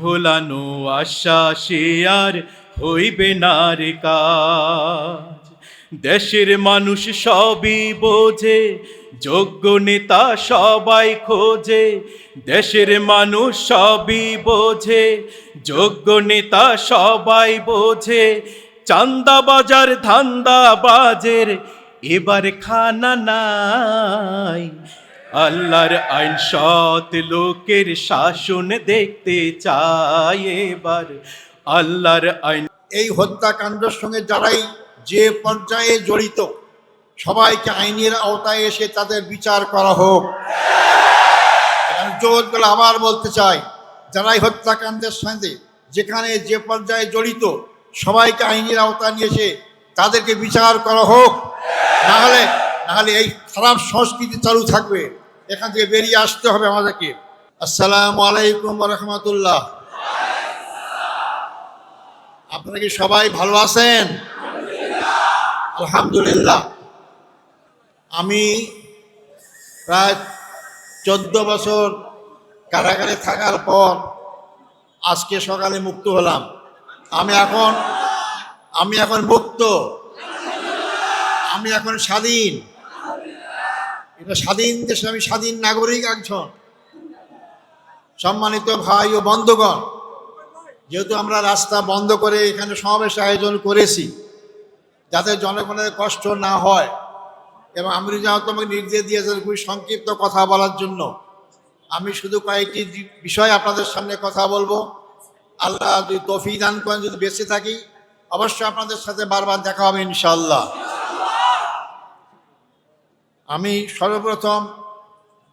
ভোলানো আশ্বাসে আর হইবে না কাজ। দেশের মানুষ সবই বোঝে, যোগ্য নেতা সবাই খোঁজে। দেশের মানুষ সবই বোঝে, যোগ্য নেতা সবাই বোঝে। চান্দা বাজার ধান্দা বাজের এবার খানা নাই আল্লাহর আইন সৎ লোকের শাসন দেখতে চাই এবার। আল্লাহর আইন এই হত্যাকাণ্ডের সঙ্গে যারাই যে পর্যায়ে জড়িত, সবাইকে আইনের আওতায় এসে তাদের বিচার করা হোক। জোর করে আবার বলতে চাই, যারাই হত্যাকাণ্ডের সঙ্গে যেখানে যে পর্যায়ে জড়িত, সবাইকে আইনের আওতায় নিয়ে এসে তাদেরকে বিচার করা হোক। নাহলে নাহলে এই খারাপ সংস্কৃতি চালু থাকবে। এখান থেকে বেরিয়ে আসতে হবে আমাদেরকে। আসসালামু আলাইকুম রহমতুল্লাহ। আপনারা কি সবাই ভালো আছেন? আলহামদুলিল্লাহ। আমি প্রায় চোদ্দ বছর কারাগারে থাকার পর আজকে সকালে মুক্ত হলাম। আমি এখন আমি এখন মুক্ত। আমি এখন স্বাধীন। এটা স্বাধীন দেশে আমি স্বাধীন নাগরিক একজন। সম্মানিত ভাই ও বন্ধুগণ, যেহেতু আমরা রাস্তা বন্ধ করে এখানে সমাবেশ আয়োজন করেছি, যাতে জনগণের কষ্ট না হয়, এবং আমি যেহেতু আমাকে নির্দেশ দিয়েছেন খুবই সংক্ষিপ্ত কথা বলার জন্য, আমি শুধু কয়েকটি বিষয় আপনাদের সামনে কথা বলব। আল্লাহ যদি তফি দান করেন, যদি বেঁচে থাকি, অবশ্যই আপনাদের সাথে বারবার দেখা হবে ইনশাল্লাহ আমি সর্বপ্রথম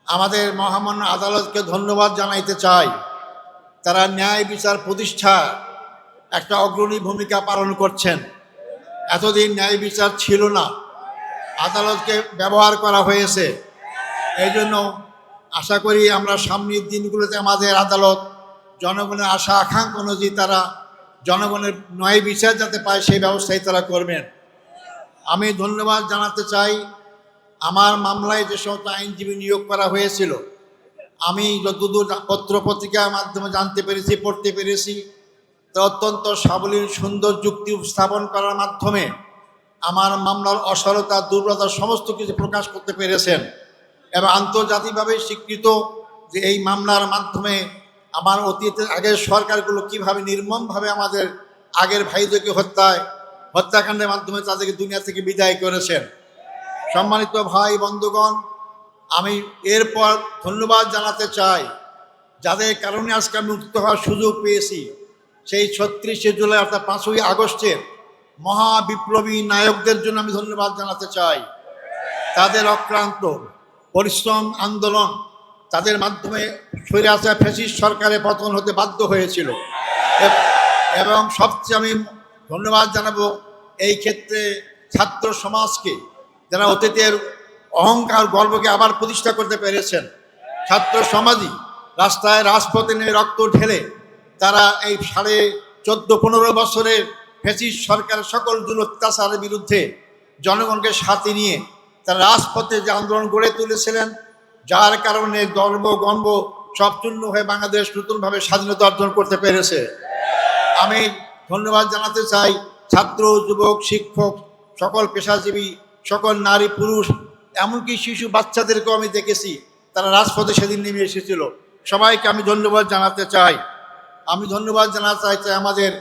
আমাদের মহামান্য আদালতকে ধন্যবাদ জানাইতে চাই। তারা ন্যায় বিচার প্রতিষ্ঠা একটা অগ্রণী ভূমিকা পালন করছেন। এতদিন ন্যায় বিচার ছিল না। আদালতকে ব্যবহার করা হয়েছে। এই জন্য আশা করি আমরা সামনের দিনগুলোতে আমাদের আদালত জনগণের আশা, আকাঙ্ক্ষা অনুযায়ী তারা জনগণের ন্যায় বিচার যাতে পায় সেই ব্যবস্থাই তারা করবেন। আমি ধন্যবাদ জানাতে চাই আমার মামলায় যে সমস্ত আইনজীবী নিয়োগ করা হয়েছিল, আমি যতদূর পত্র পত্রিকার মাধ্যমে জানতে পেরেছি, পড়তে পেরেছি, তা অত্যন্ত সাবলীল, সুন্দর যুক্তি উপস্থাপন করার মাধ্যমে আমার মামলার অসরতা দুর্বলতা সমস্ত কিছু প্রকাশ করতে পেরেছেন এবং আন্তর্জাতিকভাবে স্বীকৃত যে এই মামলার মাধ্যমে আমার অতীতের আগের সরকারগুলো কীভাবে নির্মমভাবে আমাদের আগের ভাইদেরকে হত্যায়, হত্যাকাণ্ডের মাধ্যমে তাদেরকে দুনিয়া থেকে বিদায় করেছেন। সম্মানিত ভাই বন্ধুগণ, আমি এরপর ধন্যবাদ জানাতে চাই যাদের কারণে আজকে আমি মুক্ত হওয়ার সুযোগ পেয়েছি। সেই ছত্রিশে জুলাই অর্থাৎ পাঁচই আগস্টের মহা বিপ্লবী নায়কদের জন্য আমি ধন্যবাদ জানাতে চাই। তাদের অক্লান্ত পরিশ্রম, আন্দোলন তাদের মাধ্যমে সরে আসা ফেসিস সরকারের পতন হতে বাধ্য হয়েছিল। এবং সবচেয়ে আমি ধন্যবাদ জানাব এই ক্ষেত্রে ছাত্র সমাজকে যারা অতীতের অহংকার গর্বকে আবার প্রতিষ্ঠা করতে পেরেছেন, ছাত্র সমাজই রাস্তায় রাজপথে নেমে রক্ত ঢেলে তারা এই সাড়ে চোদ্দ, পনেরো বছরের ফেসিস সরকারের সকল দুল অত্যাচারের বিরুদ্ধে জনগণকে সাথে নিয়ে তারা রাজপথে যে আন্দোলন গড়ে তুলেছিলেন, যার কারণে গর্ব গর্ব সব চূর্ণ হয়ে বাংলাদেশ নতুনভাবে স্বাধীনতা অর্জন করতে পেরেছে। আমি ধন্যবাদ জানাতে চাই ছাত্র, যুবক, শিক্ষক, সকল পেশাজীবী সকল নারী, পুরুষ, এমনকি শিশু বাচ্চাদেরকেও আমি দেখেছি, তারা রাজপথে সেদিন নেমে এসেছিল। সবাইকে আমি ধন্যবাদ জানাতে চাই। আমি ধন্যবাদ জানাতে চাই চাই আমাদের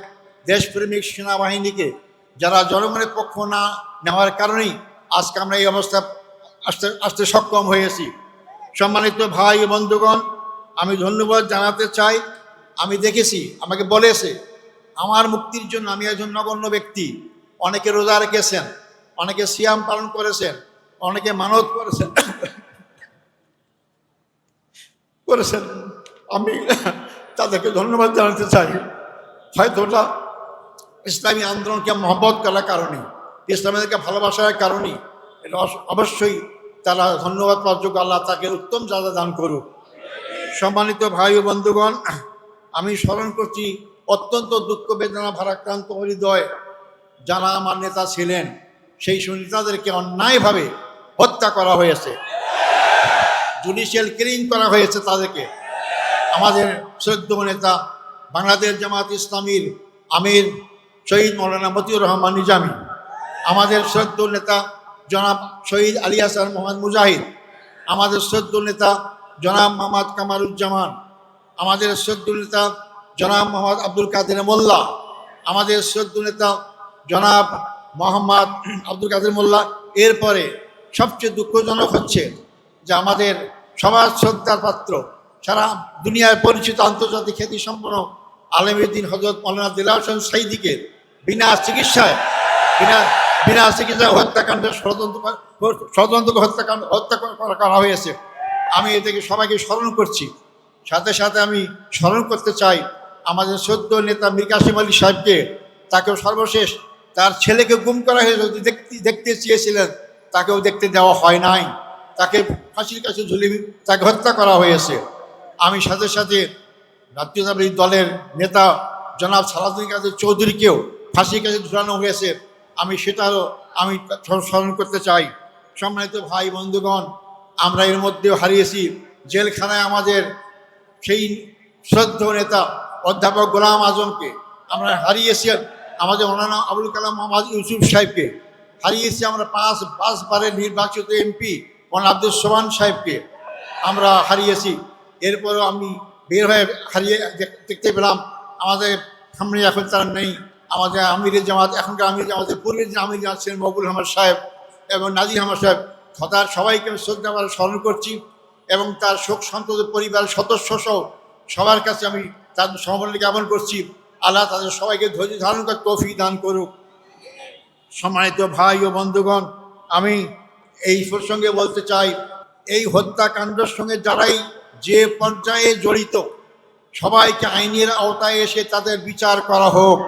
দেশপ্রেমিক সেনাবাহিনীকে, যারা জনগণের পক্ষ না নেওয়ার কারণেই আজকে আমরা এই অবস্থা আসতে আসতে সক্ষম হয়েছি। সম্মানিত ভাই বন্ধুগণ, আমি ধন্যবাদ জানাতে চাই। আমি দেখেছি, আমাকে বলেছে, আমার মুক্তির জন্য আমি একজন নগণ্য ব্যক্তি, অনেকে রোজা রেখেছেন অনেকে সিয়াম পালন করেছেন, অনেকে মানত করেছেন। করেছেন। আমি তাদেরকে ধন্যবাদ জানাতে চাই। হয়তো ওটা ইসলামী আন্দোলনকে মহব্বত করার কারণে, ইসলামীদেরকে ভালোবাসার কারণে, এটা অবশ্যই তারা ধন্যবাদ পাওয়ার আল্লাহ তাকে উত্তম জায়গা দান করুক। সম্মানিত ভাই ও বন্ধুগণ, আমি স্মরণ করছি, অত্যন্ত দুঃখ বেদনা ভারাক্রান্ত হৃদয় যারা আমার নেতা ছিলেন সেই সুনেতাদেরকে অন্যায়ভাবে হত্যা করা হয়েছে। জুডিশিয়াল কিলিং করা হয়েছে তাদেরকে। আমাদের শ্রদ্ধ নেতা, বাংলাদেশ জামাত ইসলামীর আমির শহীদ মৌলানা মতিউর রহমান নিজামী, আমাদের শ্রদ্ধুর নেতা জনাব শহীদ আলী হাসান মোহাম্মদ মুজাহিদ, আমাদের শ্রদ্ধুর নেতা জনাব মোহাম্মদ কামারুজ্জামান, আমাদের শ্রদ্ধুর নেতা জনাব মোহাম্মদ আব্দুল কাদের মোল্লা, আমাদের শ্রদ্ধুর নেতা জনাব মোহাম্মদ আব্দুল কাদের মোল্লা। এরপরে সবচেয়ে দুঃখজনক হচ্ছে যে আমাদের সমাজ শ্রদ্ধার পাত্র, সারা দুনিয়ায় পরিচিত আন্তর্জাতিক খ্যাতি সম্পন্ন আলমীদ্দিন হজরত মৌলানা দিলার হোসেন সাইদিকে বিনা চিকিৎসায়, বিনা বিনা চিকিৎসায় হত্যাকাণ্ডের ষড়যন্ত্র ষড়যন্ত্র হত্যাকাণ্ড হত্যা করা হয়েছে। আমি এটাকে সবাইকে স্মরণ করছি। সাথে সাথে আমি স্মরণ করতে চাই আমাদের সদ্য নেতা মীর কাসিম আলী সাহেবকে, তাকেও সর্বশেষ তার ছেলেকে গুম করা হয়েছিল দেখতে দেখতে চেয়েছিলেন, তাকেও দেখতে দেওয়া হয় নাই। তাকে ফাঁসির কাছে ঝুলি তাকে হত্যা করা হয়েছে। আমি সাথে সাথে জাতীয়তাবাদী দলের নেতা জনাব সালাদুল কাদের চৌধুরীকেও ফাঁসির কাছে ঝুলানো হয়েছে। আমি সেটারও, আমি স্মরণ করতে চাই। সম্মানিত ভাই বন্ধুগণ, আমরা এর মধ্যেও হারিয়েছি। জেলখানায় আমাদের সেই শ্রদ্ধ নেতা অধ্যাপক গোলাম আজমকে আমরা হারিয়েছি আমাদের মৌলানা আবুল কালাম মোহাম্মদ ইউসুফ সাহেবকে হারিয়েছি আমরা পাঁচ, পাঁচবারের নির্বাচিত এমপি মৌলানা আব্দুল সোহান সাহেবকে আমরা হারিয়েছি। এরপরও আমি বের হয়ে হারিয়ে দেখতে পেলাম, আমাদের সামনে এখন তারা নেই। আমাদের আমিরের জামাত, এখনকার আমির আমাদের পূর্বের যে আমির আছেন মকবুল আহমদ সাহেব এবং নাজির আহমদ সাহেব তার সবাইকে আমি শ্রদ্ধা করে স্মরণ করছি এবং তার শোক সন্তত পরিবারের সদস্য সহ সবার কাছে আমি তার সমবর্ণ জ্ঞাপন করছি। আল্লাহ তাদের সবাইকে ধৈর্য ধারণ করে তৌফিক দান করুক। সম্মানিত ভাই ও বন্ধুগণ, আমি এই প্রসঙ্গে বলতে চাই, এই হত্যাকাণ্ডের সঙ্গে যারাই যে পর্যায়ে জড়িত, সবাইকে আইনের আওতায় এসে তাদের বিচার করা হোক।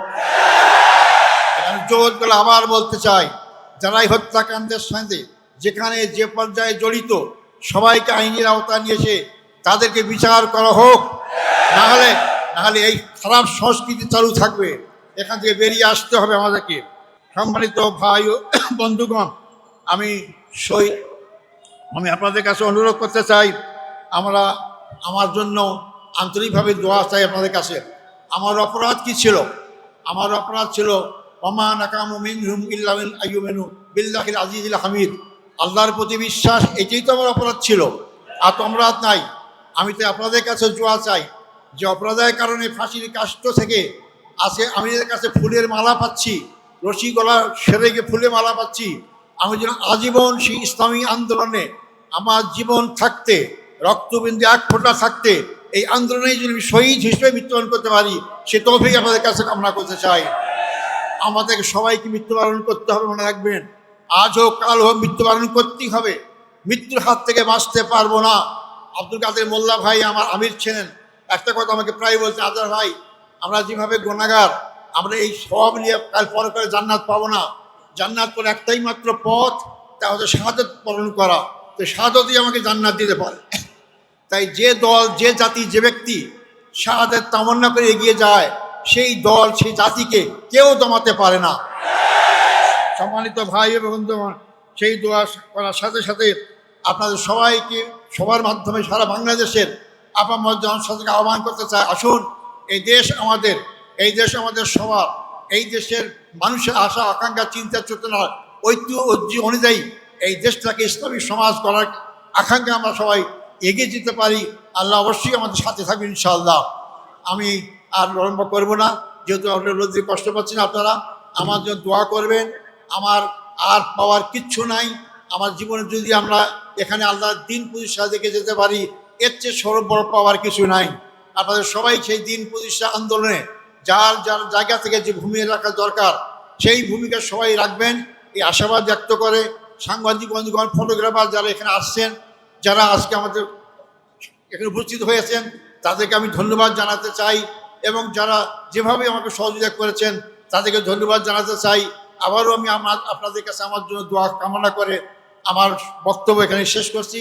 জোর করে আবার বলতে চাই, যারাই হত্যাকাণ্ডের সঙ্গে যেখানে যে পর্যায়ে জড়িত, সবাইকে আইনের আওতায় নিয়ে এসে তাদেরকে বিচার করা হোক। নাহলে নাহলে এই খারাপ সংস্কৃতি চালু থাকবে। এখান থেকে বেরিয়ে আসতে হবে আমাদেরকে। সম্মানিত ভাই বন্ধুগণ, আমি সই, আমি আপনাদের কাছে অনুরোধ করতে চাই, আমরা আমার জন্য আন্তরিকভাবে দোয়া চাই আপনাদের কাছে। আমার অপরাধ কি ছিল? আমার অপরাধ ছিল অমা নাকামু মিনহুম ইল্লা মিন আইয়ুমিনু বিল্লাহিল আজিজিল হামিদ। আল্লাহর প্রতি বিশ্বাস, এটাই তো আমার অপরাধ ছিল। আর তো অপরাধ নাই। আমি তো আপনাদের কাছে দোয়া চাই। যে অপরাধের কারণে ফাঁসির কাষ্ট থেকে আছে, আমি কাছে ফুলের মালা পাচ্ছি, রশি গলা সেরে গিয়ে ফুলের মালা পাচ্ছি। আমি যেন আজীবন সেই ইসলামী আন্দোলনে আমার জীবন থাকতে, রক্তবিন্দু এক ফোঁটা থাকতে, এই আন্দোলনে যদি আমি শহীদ হিসেবে মৃত্যুবরণ করতে পারি, সে তৌফিক আমাদের কাছে কামনা করতে চাই। আমাদেরকে সবাইকে মৃত্যুবরণ করতে হবে, মনে রাখবেন। আজ হোক, কাল হোক, মৃত্যুবরণ করতেই হবে। মৃত্যুর হাত থেকে বাঁচতে পারব না। আব্দুল কাদের মোল্লা ভাই আমার আমির ছিলেন একটা কথা আমাকে প্রায় বলছে আজার ভাই, আমরা যেভাবে গোনাগার, আমরা এই সব নিয়ে কাল পরে করে জান্নাত পাবো না। জান্নাত পরে একটাই মাত্র পথ, তা হচ্ছে শাহাদত পালন করা। তো শাহাদতই আমাকে জান্নাত দিতে পারে। তাই যে দল, যে জাতি, যে ব্যক্তি শাহাদের তামান্না করে এগিয়ে যায়, সেই দল, সেই জাতিকে কেউ দমাতে পারে না। সম্মানিত ভাই এবং সেই দোয়া করার সাথে সাথে আপনাদের সবাইকে সবার মাধ্যমে সারা বাংলাদেশের আপামর জনসাধারণকে আহ্বান করতে চাই আসুন, এই দেশ আমাদের, এই দেশ আমাদের সবার, এই দেশের মানুষের আশা, আকাঙ্ক্ষা, চিন্তা, চেতনা ঐতিহ্য ঐতিহ্য অনুযায়ী এই দেশটাকে ইসলামী সমাজ করার আকাঙ্ক্ষা আমরা সবাই এগিয়ে যেতে পারি। আল্লাহ অবশ্যই আমাদের সাথে থাকবেন ইনশাআল্লাহ। আমি আর বিলম্ব করব না, যেহেতু আপনার রোদ্রে কষ্ট পাচ্ছেন আপনারা। আমার জন্য দোয়া করবেন, আমার আর পাওয়ার কিচ্ছু নাই। আমার জীবনে যদি আমরা এখানে আল্লাহর দিন প্রতিষ্ঠা দেখে যেতে পারি এর চেয়ে সরব বড় পাওয়ার কিছু নাই। আপনাদের সবাই সেই দিন প্রতিষ্ঠা আন্দোলনে যার যার জায়গা থেকে যে ভূমিকা রাখা দরকার, সেই ভূমিকা সবাই রাখবেন। এই আশাবাদ ব্যক্ত করে সাংবাদিক বন্ধুগণ, ফটোগ্রাফার যারা এখানে আসছেন, যারা আজকে আমাদের এখানে উপস্থিত হয়েছেন, তাদেরকে আমি ধন্যবাদ জানাতে চাই এবং যারা যেভাবে আমাকে সহযোগিতা করেছেন, তাদেরকে ধন্যবাদ জানাতে চাই। আবারও আমি আমার, আপনাদের কাছে আমার জন্য দোয়া কামনা করে আমার বক্তব্য এখানে শেষ করছি।